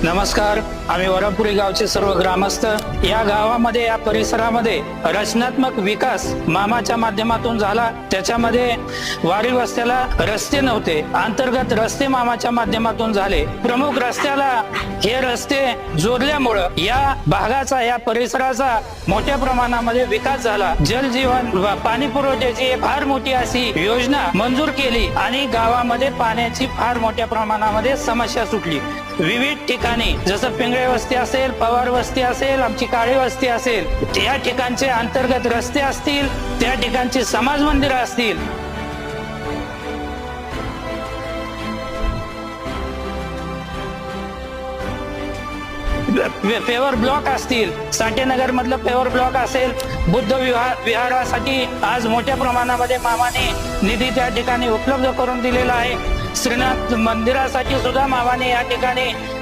नमस्कार आम्ही वरापुरी गावचे सर्व ग्रामस्थ या गावामध्ये या परिसरामध्ये रचनात्मक विकास मामाच्या माध्यमातून झाला. त्याच्यामध्ये वारी वस्त्याला रस्ते नव्हते अंतर्गत रस्ते मामाच्या माध्यमातून झाले. प्रमुख रस्त्याला हे रस्ते जोडल्यामुळं या भागाचा या परिसराचा मोठ्या प्रमाणामध्ये विकास झाला. जलजीवन व पाणी पुरवठ्याची फार मोठी अशी योजना मंजूर केली आणि गावामध्ये पाण्याची फार मोठ्या प्रमाणामध्ये समस्या सुटली. विविध ठिकाणी. जसं पिंगळे वस्ती असेल पवार वस्ती असेल आमची काळी वस्ती असेल या ठिकाणचे अंतर्गत रस्ते असतील त्या ठिकाणची समाज मंदिरं असतील. पेवर ब्लॉक असतील. साठेनगर मधलं पेवर ब्लॉक असेल. बुद्ध विहार विहारासाठी आज मोठ्या प्रमाणामध्ये मामाने निधी त्या ठिकाणी उपलब्ध करून दिलेला आहे. श्रीनाथ मंदिरासाठी सुद्धा मामाने या ठिकाणी